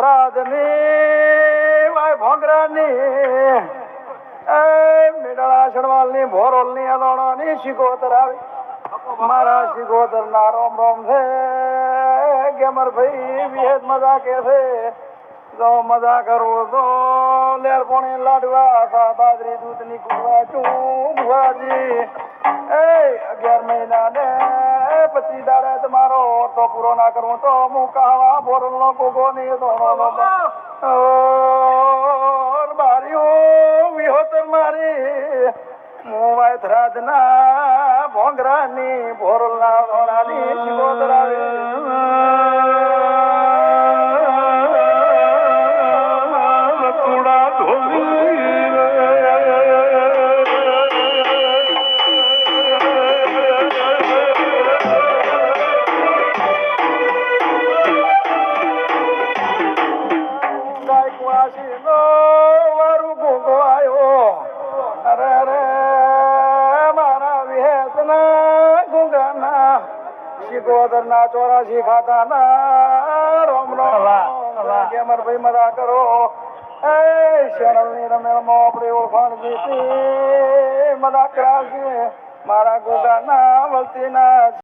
શ્રાદ્ધની Y ભોંગરાની, એ મેડળા છડવાલની ભોરોલની અદાણાની શિકોતર આવી. મારા શિકોતર ના રોમ રોમ છે, ગેમર ભાઈ, વિહેદ મજા કે છે. જો મજા કરો તો લેર પોણી લાડવા હતા બાજરી દૂધની કુવા ચૂંભાજી એ અગિયાર મહિના ને પચીસ દાડે તમારો તો પૂરો ના કરવો. તો મુકાવા કાવા ભોરલ નો ગોગો ની વિહોતર મારી મુવાય થરાદ ના ભોંગરાની ભોરલ ના ધોણાની શિકોતર વારું ભૂંગો આવ્યો અરે અરે મારા વિહેતના ગુંગાના. ચોરા ચોરાશી ખાતાના રોમ રોમ. ભાઈ મજા કરો? એ શેણલની રમેલમાં આપણે ઓળખાણ જીતી. મજા કરાવશે મારા ગુગાના વલતીના